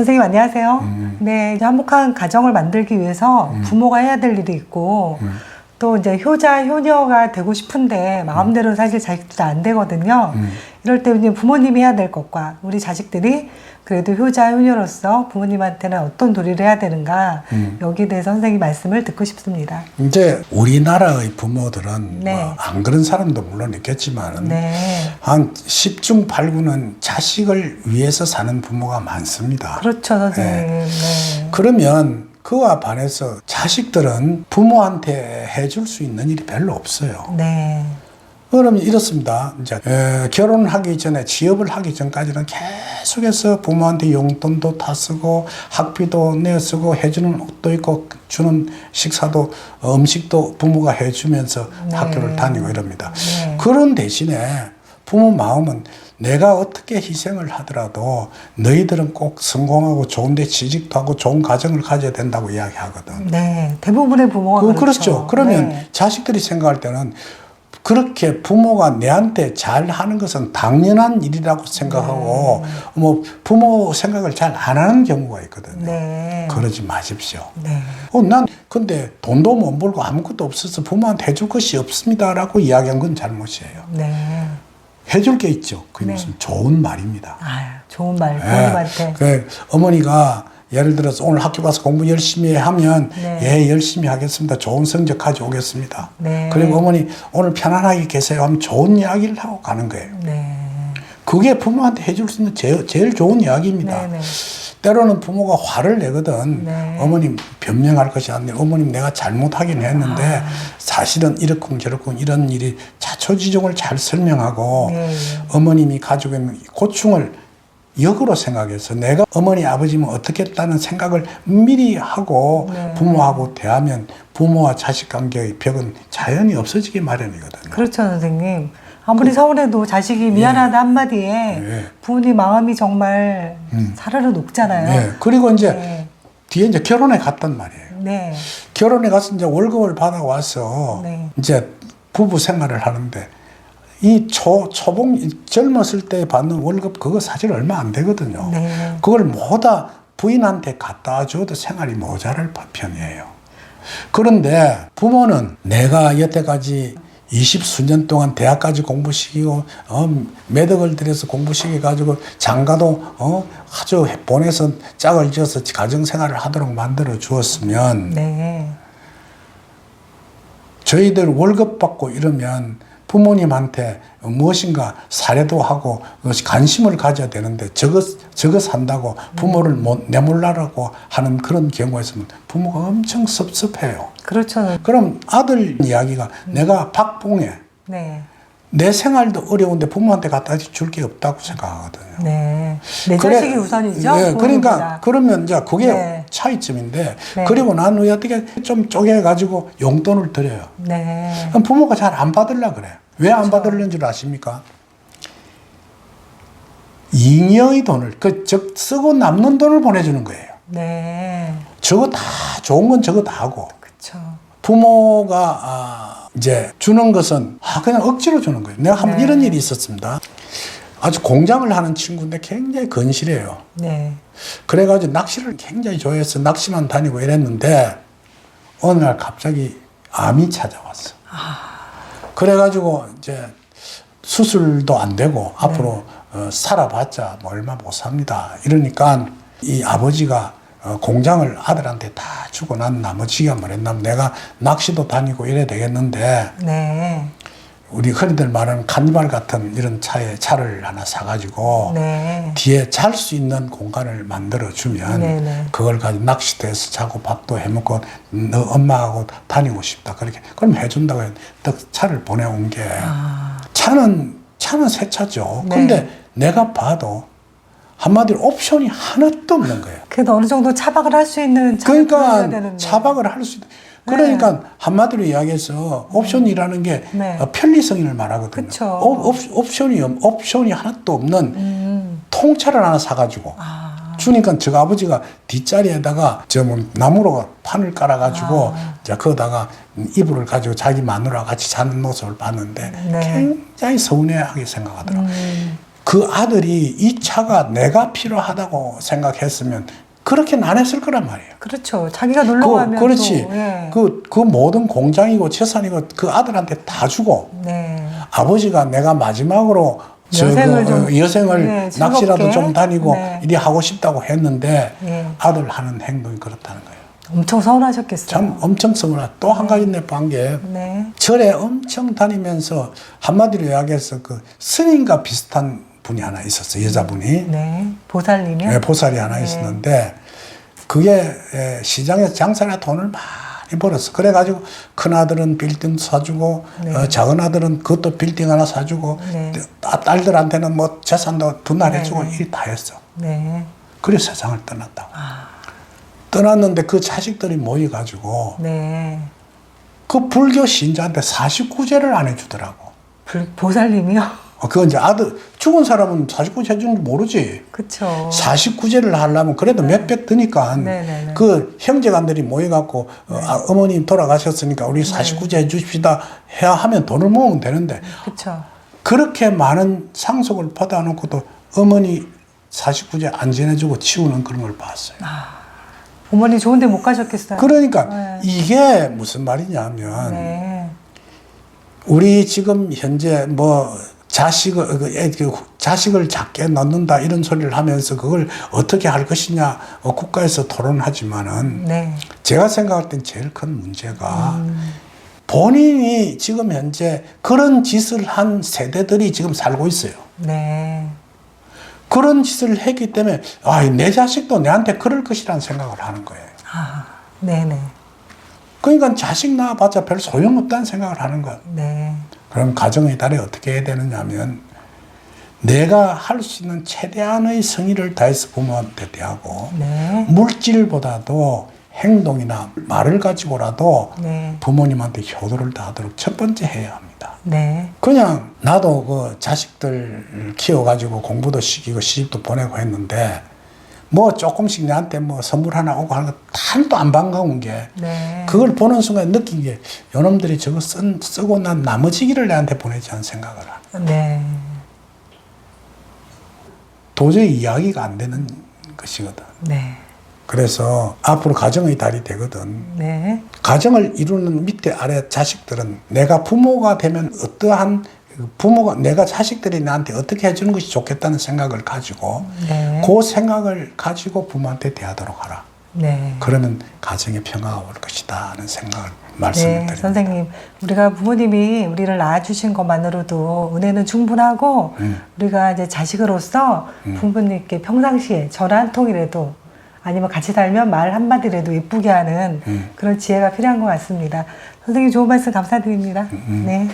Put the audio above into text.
선생님 안녕하세요. 음. 네, 이제 행복한 가정을 만들기 위해서 부모가 해야 될 일이 있고 음. 또 이제 효자 효녀가 되고 싶은데 마음대로 사실 자식도 안 되거든요. 음. 이럴 때 이제 부모님이 해야 될 것과 우리 자식들이 그래도 효자 효녀로서 부모님한테는 어떤 도리를 해야 되는가 음. 여기에 대해서 선생님 말씀을 듣고 싶습니다. 이제 우리나라의 부모들은 네. 뭐 안 그런 사람도 물론 있겠지만 네, 한 10중 8구는 자식을 위해서 사는 부모가 많습니다. 그렇죠, 선생님. 네. 네. 그러면 그와 반해서 자식들은 부모한테 해줄 수 있는 일이 별로 없어요. 네. 그러면 이렇습니다. 이제 에, 결혼하기 전에 취업을 하기 전까지는 계속해서 부모한테 용돈도 다 쓰고 학비도 내 쓰고 해주는 옷도 있고 주는 식사도 어, 음식도 부모가 해주면서 네. 학교를 다니고 이럽니다. 네. 그런 대신에 부모 마음은 내가 어떻게 희생을 하더라도 너희들은 꼭 성공하고 좋은데 취직도 하고 좋은 가정을 가져야 된다고 이야기하거든. 네, 대부분의 부모가 그, 그렇죠. 그렇죠. 그러면 네. 자식들이 생각할 때는 그렇게 부모가 내한테 잘 하는 것은 당연한 일이라고 생각하고 뭐 부모 생각을 잘 안 하는 경우가 있거든요. 네. 그러지 마십시오. 네. 어, 난 근데 돈도 못 벌고 아무것도 없어서 부모한테 해줄 것이 없습니다라고 이야기한 건 잘못이에요. 네. 해줄 게 있죠. 그게 네. 무슨 좋은 말입니다. 아, 좋은 말 예. 부모님한테. 그 어머니가 예를 들어서 오늘 학교 가서 공부 열심히 하면 네. 예 열심히 하겠습니다. 좋은 성적 가져오겠습니다. 네. 그리고 어머니 오늘 편안하게 계세요 하면 좋은 이야기를 하고 가는 거예요. 네. 그게 부모한테 해줄 수 있는 제일, 제일 좋은 이야기입니다. 네, 네. 때로는 부모가 화를 내거든. 네. 어머님 변명할 것이 아니라 어머님 내가 잘못하긴 했는데 아. 사실은 이렇군 저렇군 이런 일이 자초지종을 잘 설명하고 네. 어머님이 가지고 있는 이 고충을 역으로 생각해서 내가 어머니 아버지면 어떻게 했다는 생각을 미리 하고 네. 부모하고 대하면 부모와 자식 관계의 벽은 자연히 없어지기 마련이거든요. 그렇죠, 선생님. 아무리 서운해도 자식이 미안하다 한마디에 예. 부모님 마음이 정말 음. 사르르 녹잖아요. 네. 그리고 이제 네. 뒤에 이제 결혼에 갔단 말이에요. 네. 결혼에 가서 이제 월급을 받아와서 네. 이제 부부 생활을 하는데 이 초, 초봉, 젊었을 때 받는 월급 그거 사실 얼마 안 되거든요. 네. 그걸 모다 부인한테 갖다 줘도 생활이 모자랄 편이에요. 그런데 부모는 내가 여태까지 20 수년 동안 대학까지 공부시키고 어, 매덕을 들여서 공부시켜 가지고 장가도 어, 아주 보내서 짝을 지어서 가정 생활을 하도록 만들어 주었으면 네. 저희들 월급 받고 이러면 부모님한테 무엇인가 사례도 하고 관심을 가져야 되는데 저거 저거 산다고 부모를 못 내몰라라고 하는 그런 경우가 있으면 부모가 엄청 섭섭해요. 그렇죠. 그럼 아들 이야기가 내가 박봉에 네. 내 생활도 어려운데 부모한테 갖다 줄 게 없다고 생각하거든요. 네. 내 그래- 자식이 우선이죠. 예, 부모님보다. 그러니까 그러면 이제 그게 네. 차이점인데 네. 그리고 난 후에 어떻게 좀 쪼개 가지고 용돈을 드려요. 네. 그럼 부모가 잘 안 받으려 그래. 왜안 그렇죠. 받으려는 줄 아십니까? 잉여의 돈을 그 즉 쓰고 남는 돈을 보내주는 거예요. 네. 저거 다 좋은 건 저거 다 하고 그렇죠. 부모가 아, 이제 주는 것은 아, 그냥 억지로 주는 거예요. 내가 한번 네. 이런 일이 있었습니다. 아주 공장을 하는 친구인데 굉장히 건실해요. 네. 그래가지고 낚시를 굉장히 좋아해서 낚시만 다니고 이랬는데 어느 날 갑자기 암이 찾아왔어. 그래가지고 이제 수술도 안 되고 앞으로 어, 살아봤자 뭐 얼마 못 삽니다. 이러니까 이 아버지가 어, 공장을 아들한테 다 주고 난 나머지가 뭐랬냐면 내가 낚시도 다니고 이래야 되겠는데 네. 우리 흔히들 말하는 카니발 같은 이런 차에 차를 하나 사가지고 네. 뒤에 잘 수 있는 공간을 만들어 주면 네 네. 그걸 가지고 낚시도 해서 자고 밥도 해 먹고 너 엄마하고 다니고 싶다 그렇게 그럼 해준다고 해서 딱 차를 보내온 게 아. 차는 차는 새 차죠. 네. 근데 내가 봐도 한마디로 옵션이 하나도 없는 거예요. 그래도 어느 정도 차박을 할 수 있는 그러니까. 차박을 할 수 있다. 그러니까 한마디로 이야기해서 옵션이라는 게 네. 어, 편리성을 말하거든요. 옵, 옵, 옵션이 없- 옵션이 하나도 없는 음. 통차를 하나 사가지고 아. 주니까 저 아버지가 뒷자리에다가 저 뭐 나무로 판을 깔아가지고 아. 이제 거기다가 이불을 가지고 자기 마누라 같이 자는 모습을 봤는데 네. 굉장히 서운해하게 생각하더라고. 요 음. 그 아들이 이 차가 내가 필요하다고 생각했으면 그렇게는 안 했을 거란 말이에요. 그렇죠. 자기가 놀러 가면 그, 그렇지. 또, 예. 그, 그 모든 공장이고 재산이고 그 아들한테 다 주고 네. 아버지가 내가 마지막으로 저 여생을 그, 좀, 어, 여생을 네, 낚시라도. 좀 다니고 네. 이리 하고 싶다고 했는데 예. 아들 하는 행동이 그렇다는 거예요. 엄청 서운하셨겠어요. 참 엄청 서운하. 또한 가지 내본 게 네. 절에 엄청 다니면서 한마디로 이야기해서 그 스님과 비슷한 분이 하나 있었어요. 여자분이. 네. 보살님이요? 예, 보살이 하나 네. 있었는데 그게 예, 시장에서 장사나 돈을 많이 벌었어. 그래가지고 큰 아들은 빌딩 사주고 네. 어, 작은 아들은 그것도 빌딩 하나 사주고 네. 아, 딸들한테는 뭐 재산도 분할해주고 네, 네. 일다 했어. 네. 그래 세상을 떠났다고. 아. 떠났는데 그 자식들이 모여가지고 네. 그 불교 신자한테 49제를 안 해주더라고. 불, 보살님이요? 어, 그건 이제 아들 죽은 사람은 49제 해주는 줄 모르지. 그쵸. 49제를 하려면 그래도 몇백 드니까 네네네. 그 형제간들이 모여갖고 어, 아, 어머님 돌아가셨으니까 우리 49제 해주십시다 해야 하면 돈을 모으면 되는데 그쵸. 그렇게 많은 상속을 받아놓고도 어머니 49제 안 지내주고 치우는 그런 걸 봤어요. 어머니 좋은데 못 가셨겠어요? 그러니까 네. 이게 무슨 말이냐면 네. 우리 지금 현재 뭐 자식을 그 애- 그 자식을 작게 낳는다 이런 소리를 하면서 그걸 어떻게 할 것이냐 어, 국가에서 토론하지만은 네. 제가 생각할 땐 제일 큰 문제가 음. 본인이 지금 현재 그런 짓을 한 세대들이 지금 살고 있어요. 네. 그런 짓을 했기 때문에 아, 내 자식도 내한테 그럴 것이라는 생각을 하는 거예요. 아, 네네. 그러니까 자식 낳아봤자 별 소용없다는 생각을 하는 거예요. 네. 그럼 가정의 달에 어떻게 해야 되느냐 면 내가 할 수 있는 최대한의 성의를 다해서 부모한테 대하고 네. 물질보다도 행동이나 말을 가지고라도 네. 부모님한테 효도를 다하도록 첫 번째 해야 합니다. 네. 그냥 나도 그 자식들 키워가지고 공부도 시키고 시집도 보내고 했는데 뭐 조금씩 내한테 뭐 선물 하나 오고 하는 거 하나도 안 반가운 게 네. 그걸 보는 순간 느낀 게 요놈들이 저거 쓴, 쓰고 난 나머지기를 내한테 보내지 않은 생각을 하는 네. 도저히 이야기가 안 되는 것이거든. 네. 그래서 앞으로 가정의 달이 되거든. 네. 가정을 이루는 밑에 아래 자식들은 내가 부모가 되면 어떠한 부모가 내가 자식들이 나한테 어떻게 해주는 것이 좋겠다는 생각을 가지고 네. 그 생각을 가지고 부모한테 대하도록 하라. 네. 그러면 가정에 평화가 올 것이다 하는 생각을 말씀을 네, 드립니다. 선생님. 우리가 부모님이 우리를 낳아주신 것만으로도 은혜는 충분하고, 음. 우리가 이제 자식으로서 부모님께 평상시에 전화 한 통이라도 아니면 같이 살면 말 한마디라도 예쁘게 하는 음. 그런 지혜가 필요한 것 같습니다. 선생님 좋은 말씀 감사드립니다. 네.